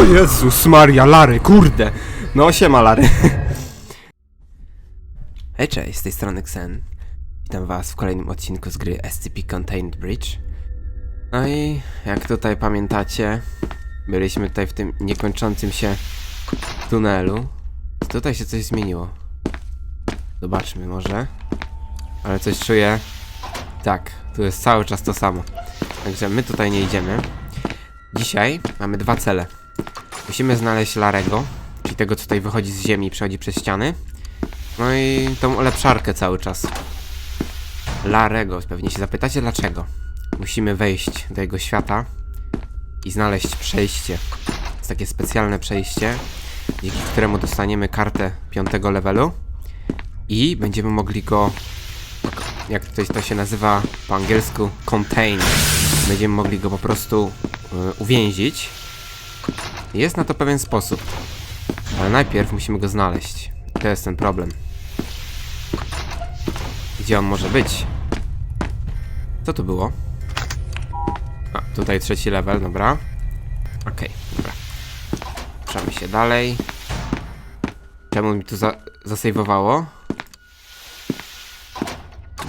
O Jezus Maria, Lary, kurde! No siema Lary. Hej, cześć, z tej strony Xen. Witam was w kolejnym odcinku z gry SCP Contained Bridge. No i jak tutaj pamiętacie, byliśmy tutaj w tym niekończącym się tunelu. Tutaj się coś zmieniło. Zobaczmy może. Ale coś czuję. Tak, tu jest cały czas to samo. Także my tutaj nie idziemy. Dzisiaj mamy dwa cele. Musimy znaleźć Larego, czyli tego, co tutaj wychodzi z ziemi i przechodzi przez ściany. No i tą ulepszarkę cały czas. Larego, pewnie się zapytacie dlaczego. Musimy wejść do jego świata i znaleźć przejście. Jest takie specjalne przejście, dzięki któremu dostaniemy kartę piątego levelu i będziemy mogli go, jak tutaj to się nazywa po angielsku, contain. Będziemy mogli go po prostu y, uwięzić. Jest na to pewien sposób, ale najpierw musimy go znaleźć. To jest ten problem. Gdzie on może być? Co tu było? A, tutaj trzeci level, dobra. Okej, dobra. Ruszamy się dalej. Czemu mi tu za zasejwowało?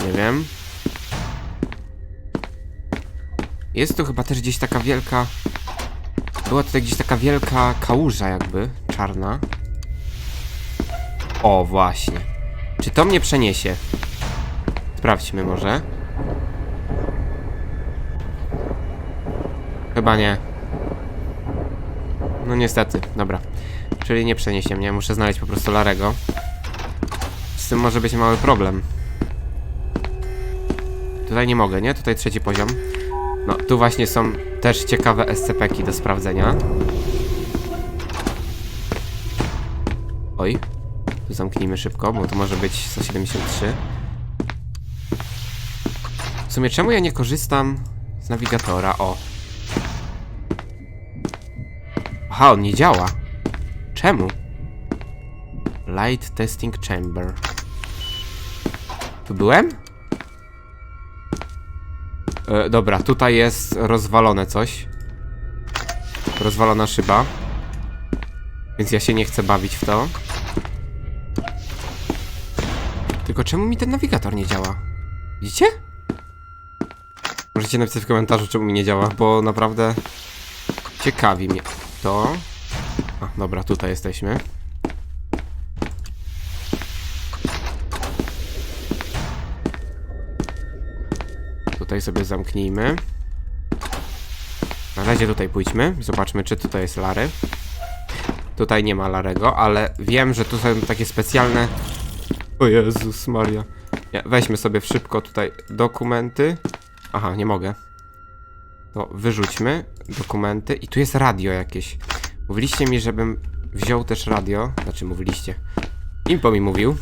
Nie wiem. Jest tu chyba też gdzieś taka wielka... Była tutaj gdzieś taka wielka kałuża jakby, czarna. O, właśnie. Czy to mnie przeniesie? Sprawdźmy może. Chyba nie. No niestety, dobra. Czyli nie przeniesie mnie, muszę znaleźć po prostu Larego. Z tym może być mały problem. Tutaj nie mogę, nie? Tutaj trzeci poziom. No, tu właśnie są też ciekawe SCP-ki do sprawdzenia. Oj. Tu zamknijmy szybko, bo to może być 173. W sumie czemu ja nie korzystam z nawigatora? O. Aha, on nie działa. Czemu? Light Testing Chamber. Tu byłem? E, dobra, tutaj jest rozwalone coś. Rozwalona szyba. Więc ja się nie chcę bawić w to. Tylko czemu mi ten nawigator nie działa? Widzicie? Możecie napisać w komentarzu, czemu mi nie działa, bo naprawdę ciekawi mnie to. A, dobra, tutaj jesteśmy. Tutaj sobie zamknijmy. Na razie tutaj pójdźmy. Zobaczmy, czy tutaj jest Lary. Tutaj nie ma Larego, ale wiem, że tu są takie specjalne... O Jezus Maria. Weźmy sobie szybko tutaj dokumenty. Aha, nie mogę. To wyrzućmy dokumenty. I tu jest radio jakieś. Mówiliście mi, żebym wziął też radio. Znaczy, mówiliście. Impo mi mówił.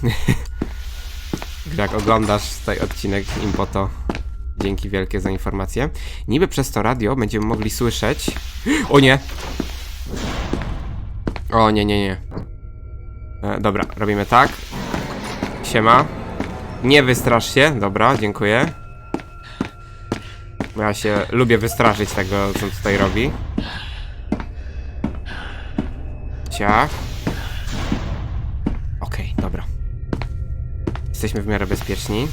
Jak oglądasz tutaj odcinek Impo, to dzięki wielkie za informację. Niby przez to radio będziemy mogli słyszeć... O nie! O nie, nie, nie. E, dobra, robimy tak. Siema. Nie wystrasz się. Dobra, dziękuję. Ja się lubię wystraszyć tego, co tutaj robi. Ciach. Okej, dobra. Jesteśmy w miarę bezpieczni.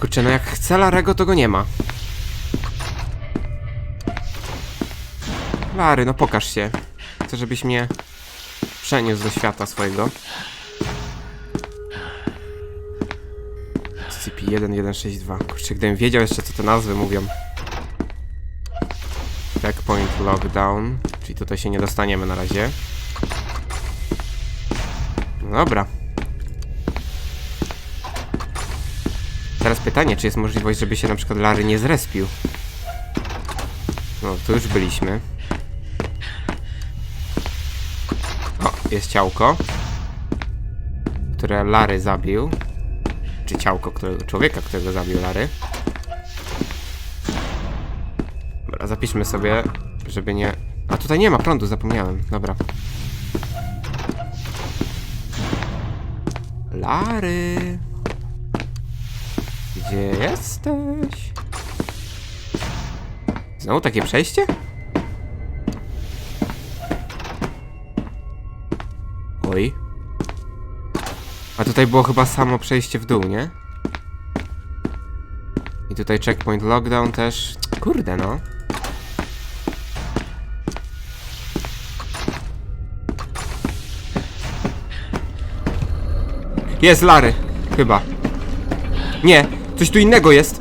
Kurczę, no jak chcę Larego, to go nie ma. Lary, no pokaż się. Chcę, żebyś mnie przeniósł do świata swojego. SCP-1162. Kurczę, gdybym wiedział jeszcze, co te nazwy mówią. Checkpoint lockdown. Czyli tutaj się nie dostaniemy na razie. Dobra. Pytanie, czy jest możliwość, żeby się na przykład Lary nie zrespił? No, tu już byliśmy. O, jest ciałko. Które Lary zabił. Czy ciałko którego, człowieka, którego zabił Lary. Dobra, zapiszmy sobie, żeby nie... A tutaj nie ma prądu, zapomniałem. Dobra. Lary. Gdzie jesteś? Znowu takie przejście? Oj. A tutaj było chyba samo przejście w dół, nie? I tutaj checkpoint lockdown też. Kurde no. Jest Lary. Chyba. Nie, coś tu innego jest.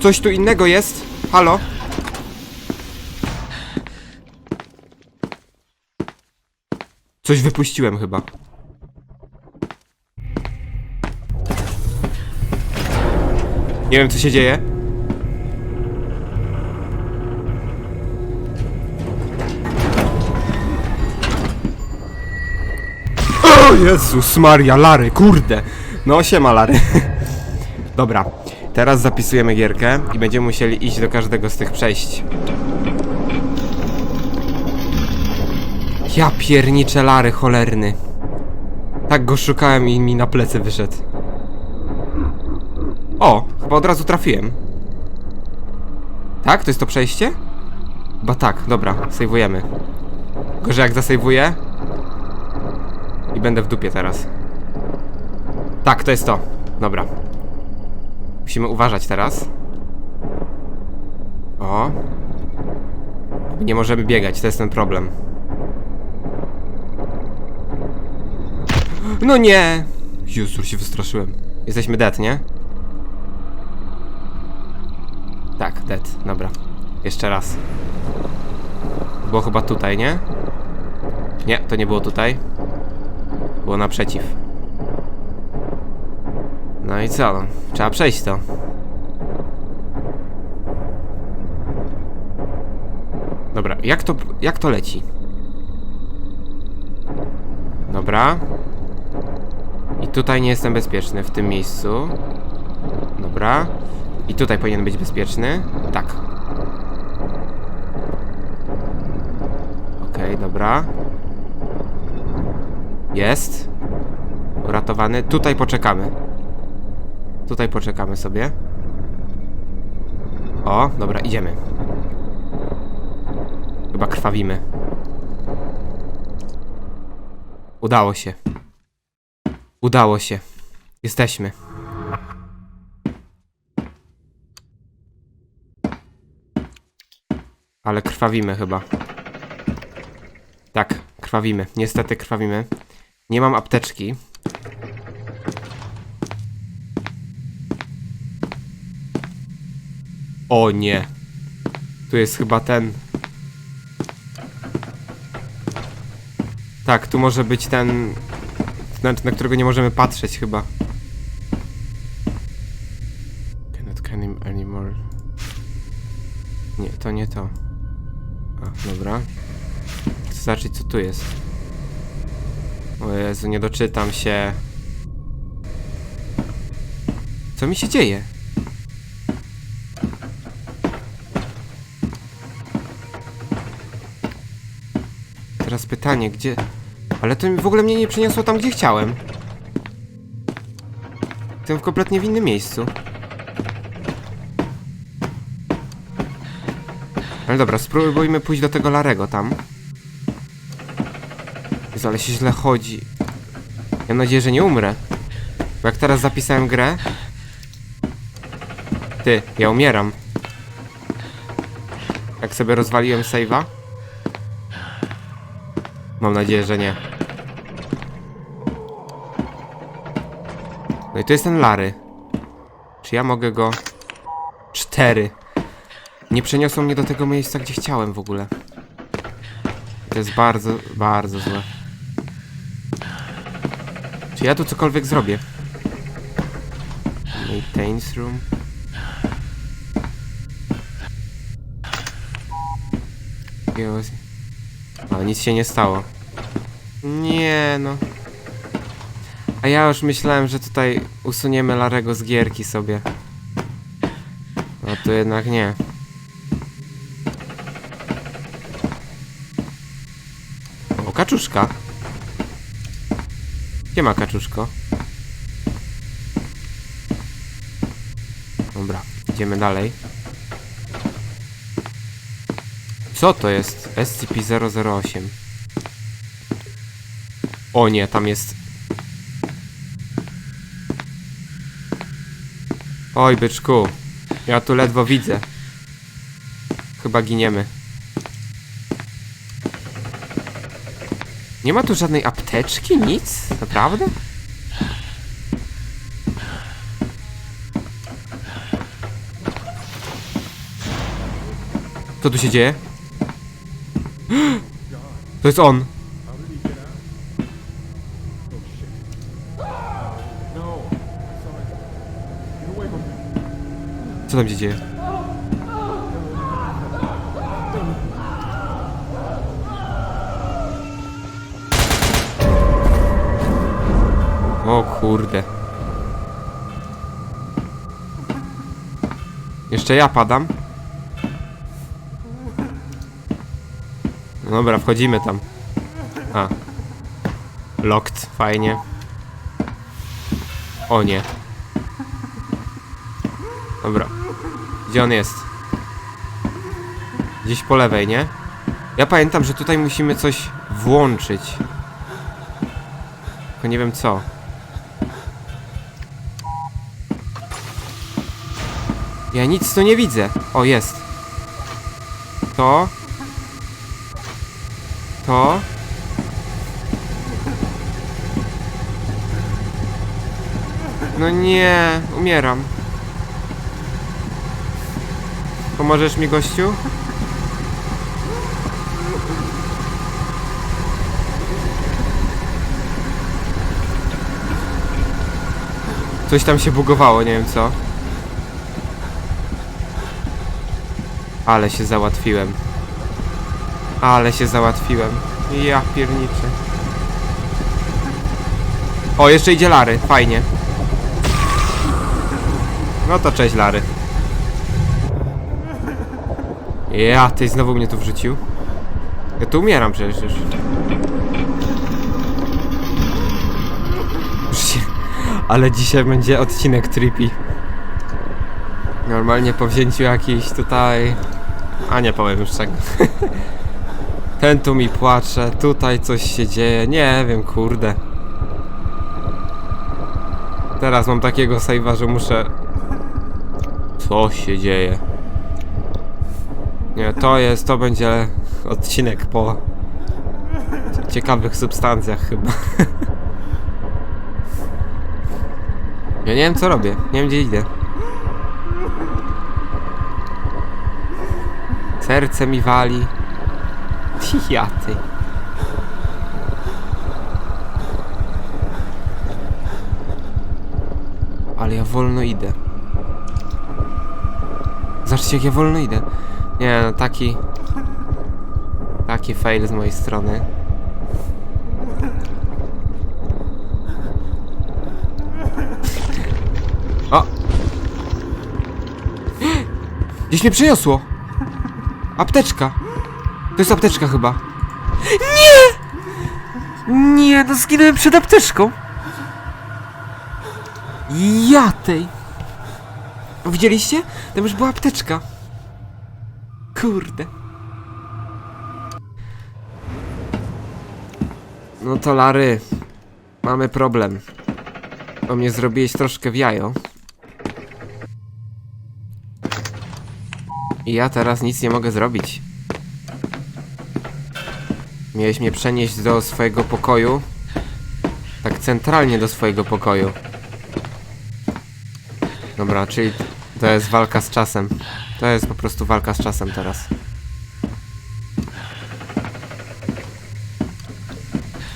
Coś tu innego jest. Halo? Coś wypuściłem chyba. Nie wiem co się dzieje. O Jezus Maria, Lary, kurde. No siema Lary. Dobra, teraz zapisujemy gierkę i będziemy musieli iść do każdego z tych przejść. Ja pierniczę Lary, cholerny. Tak go szukałem i mi na plecy wyszedł. O, chyba od razu trafiłem. Tak? To jest to przejście? Chyba tak, dobra, sejwujemy. Gorzej jak zasejwuję i będę w dupie teraz. Tak, to jest to. Dobra. Musimy uważać teraz. O. Nie możemy biegać, to jest ten problem. No nie! Jezu, się wystraszyłem. Jesteśmy dead, nie? Tak, dead, dobra. Jeszcze raz. Było chyba tutaj, nie? Nie, to nie było tutaj. Było naprzeciw. No i co? Trzeba przejść to. Dobra, jak to, jak to leci? Dobra. I tutaj nie jestem bezpieczny, w tym miejscu. Dobra. I tutaj powinien być bezpieczny. Tak. Okej, dobra. Jest. Uratowany. Tutaj poczekamy. Tutaj poczekamy sobie. O, dobra, idziemy. Chyba krwawimy. Udało się. Udało się. Jesteśmy. Ale krwawimy chyba. Tak, krwawimy. Niestety krwawimy. Nie mam apteczki. O nie. Tu jest chyba ten. Tak, tu może być ten. Znaczy, na którego nie możemy patrzeć chyba. Cannot can him anymore. Nie, to nie to. A, dobra. Chcę zobaczyć co tu jest. O Jezu, nie doczytam się. Co mi się dzieje? Teraz pytanie, gdzie... Ale to w ogóle mnie nie przyniosło tam, gdzie chciałem. Jestem w kompletnie w innym miejscu. Ale dobra, spróbujmy pójść do tego Larego tam. Jezu, ale się źle chodzi. Mam nadzieję, że nie umrę. Bo jak teraz zapisałem grę... Ty, ja umieram. Jak sobie rozwaliłem save'a? Mam nadzieję, że nie. No i to jest ten Lary. Czy ja mogę go... Cztery. Nie przeniosą mnie do tego miejsca, gdzie chciałem w ogóle. To jest bardzo, bardzo złe. Czy ja tu cokolwiek zrobię? Maintenance room. Ale nic się nie stało. Nie no. A ja już myślałem, że tutaj usuniemy Larego z gierki sobie. No to jednak nie. O, kaczuszka. Gdzie ma kaczuszko? Dobra, idziemy dalej. Co to jest? SCP-008. O nie, tam jest... Oj, byczku. Ja tu ledwo widzę. Chyba giniemy. Nie ma tu żadnej apteczki? Nic? Naprawdę? Co tu się dzieje? To jest on! Co tam się dzieje? O kurde. Jeszcze ja padam. No Dobra, wchodzimy tam. A. Locked, fajnie. O nie. Dobra. Gdzie on jest? Gdzieś po lewej, nie? Ja pamiętam, że tutaj musimy coś włączyć. Tylko nie wiem co. Ja nic tu nie widzę. O, jest. To. To. No nie, umieram. Pomożesz mi, gościu? Coś tam się bugowało, nie wiem co. Ale się załatwiłem. Ale się załatwiłem. Ja pierniczę. O, jeszcze idzie Lary. Fajnie. No to cześć, Lary. Ja, ty znowu mnie tu wrzucił. Ja tu umieram przecież Ale dzisiaj będzie odcinek trippy. Normalnie po wzięciu jakiejś tutaj... A nie powiem już czego. Ten tu mi płacze, tutaj coś się dzieje, nie wiem, kurde. Teraz mam takiego save'a, że muszę... Co się dzieje? Nie, to jest, to będzie odcinek po ciekawych substancjach chyba. Ja nie wiem co robię, nie wiem gdzie idę. Serce mi wali. Ja. Ale ja wolno idę. Zobaczcie jak ja wolno idę. Nie no, taki... Taki fail z mojej strony. O! Gdzieś mnie przeniosło! Apteczka! To jest apteczka chyba. Nie! Nie, no zginąłem przed apteczką. Ja tej. Widzieliście? Tam już była apteczka. Kurde. No to Lary. Mamy problem. O mnie zrobiłeś troszkę w jajo. I ja teraz nic nie mogę zrobić. Miałeś mnie przenieść do swojego pokoju. Tak centralnie do swojego pokoju. Dobra, czyli to jest walka z czasem. To jest po prostu walka z czasem teraz.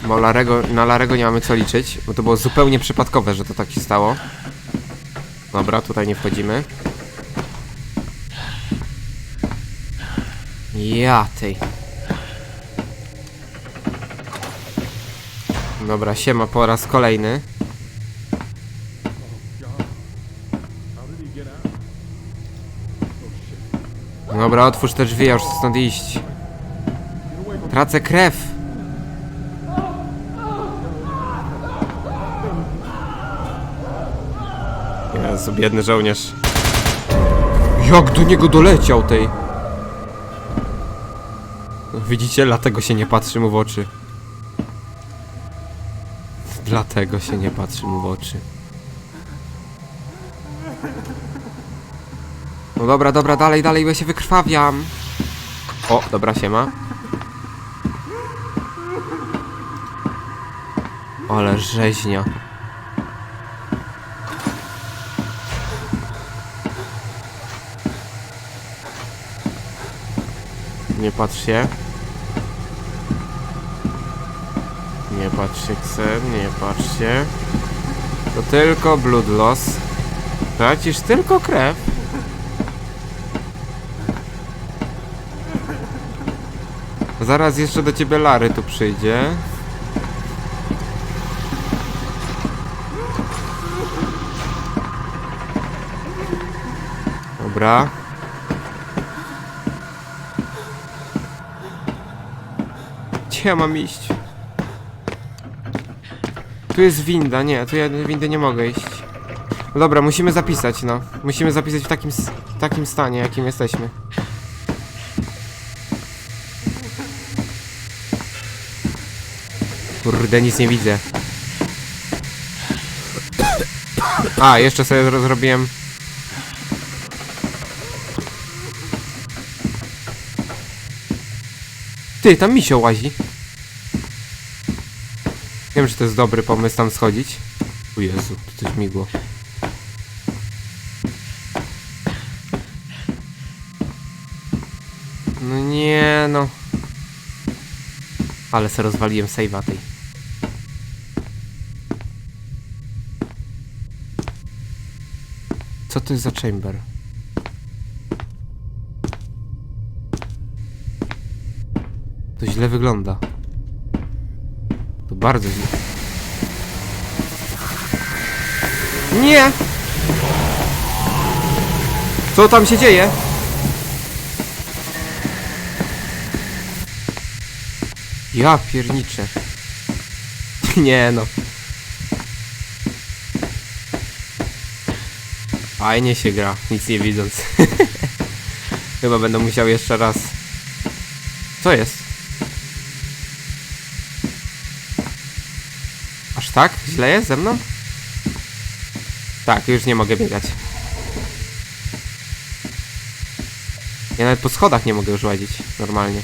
Bo Larego, na Larego nie mamy co liczyć, bo to było zupełnie przypadkowe, że to tak się stało. Dobra, tutaj nie wchodzimy. Ja tej. Dobra, siema po raz kolejny. Dobra, otwórz te drzwi, ja już chcę stąd iść. Tracę krew. Jezu, biedny żołnierz. Jak do niego doleciał tej? No, widzicie, dlatego się nie patrzy mu w oczy. Dlatego się nie patrzy mu w oczy. No dobra, dobra, dalej, dalej, bo ja się wykrwawiam. O, dobra, siema. Ale rzeźnia. Nie patrz się. Nie patrz się, Ksen, nie patrz się. To tylko blood loss. Tracisz tylko krew. Zaraz jeszcze do ciebie Lary tu przyjdzie. Dobra. Gdzie ja mam iść? Tu jest winda, nie, tu ja windy nie mogę iść. Dobra, musimy zapisać, no. Musimy zapisać w takim, w takim stanie, jakim jesteśmy. Kurde, nic nie widzę. A, jeszcze sobie zro- zrobiłem... Ty, tam misio łazi. Wiem, że to jest dobry pomysł tam schodzić. O Jezu, tu coś migło. No nie no. Ale se rozwaliłem save'a tej. Co to jest za chamber? To źle wygląda. To bardzo źle. Nie! Co tam się dzieje? Ja pierniczę. Nie no. Fajnie się gra, nic nie widząc. Chyba będę musiał jeszcze raz. Co jest? Aż tak? Źle jest ze mną? Tak, już nie mogę biegać. Ja nawet po schodach nie mogę już łazić normalnie.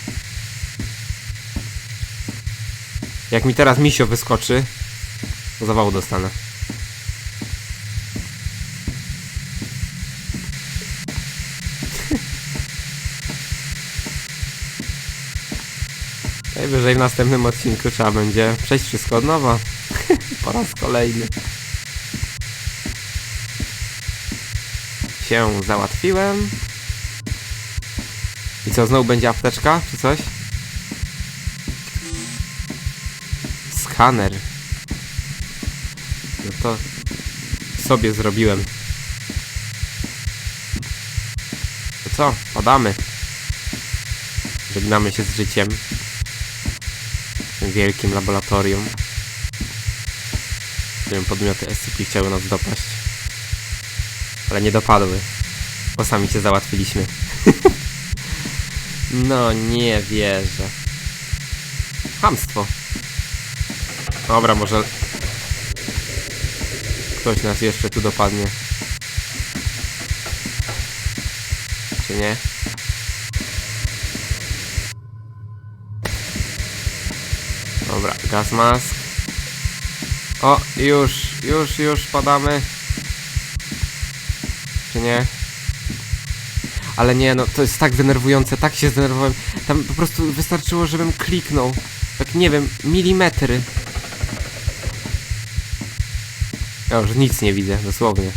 Jak mi teraz misio wyskoczy, to zawału dostanę. Najwyżej w następnym odcinku trzeba będzie przejść wszystko od nowa. po raz kolejny. Się załatwiłem. I co, znowu będzie apteczka, czy coś? Skaner. No to sobie zrobiłem. To co? Padamy. Żegnamy się z życiem. W tym wielkim laboratorium. W którym podmioty SCP chciały nas dopaść. Ale nie dopadły. Bo sami się załatwiliśmy. no nie wierzę. Hamstwo. Dobra, może... Ktoś nas jeszcze tu dopadnie. Czy nie? Dobra, gaz mask. O, już, już, już padamy. Czy nie? Ale nie, no to jest tak denerwujące, tak się zdenerwowałem. Tam po prostu wystarczyło, żebym kliknął. Tak nie wiem, milimetry. Ja już nic nie widzę, dosłownie.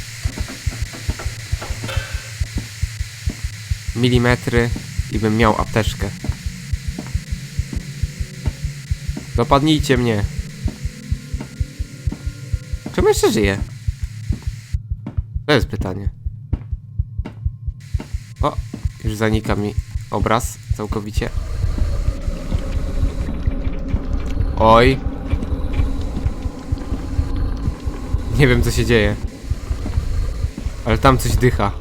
Milimetry i bym miał apteczkę. Dopadnijcie mnie. Czemu jeszcze żyję? To jest pytanie. O, już zanika mi obraz całkowicie. Oj. Nie wiem co się dzieje. Ale tam coś dycha.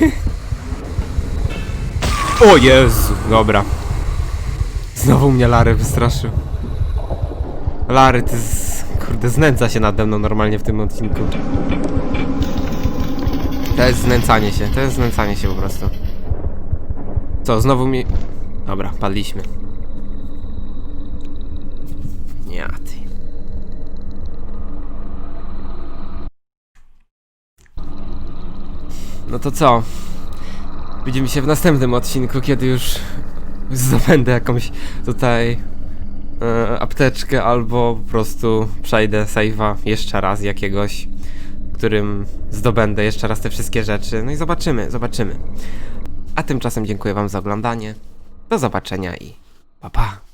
o Jezu, dobra. Znowu mnie Lary wystraszył. Lary, ty z... kurde, znęca się nade mną normalnie w tym odcinku. To jest znęcanie się, to jest znęcanie się po prostu. Co, znowu mi... Dobra, padliśmy. Ja ty. No to co? Widzimy się w następnym odcinku, kiedy już zdobędę jakąś tutaj e, apteczkę albo po prostu przejdę save'a jeszcze raz jakiegoś, którym zdobędę jeszcze raz te wszystkie rzeczy. No i zobaczymy, zobaczymy. A tymczasem dziękuję wam za oglądanie. Do zobaczenia i pa pa.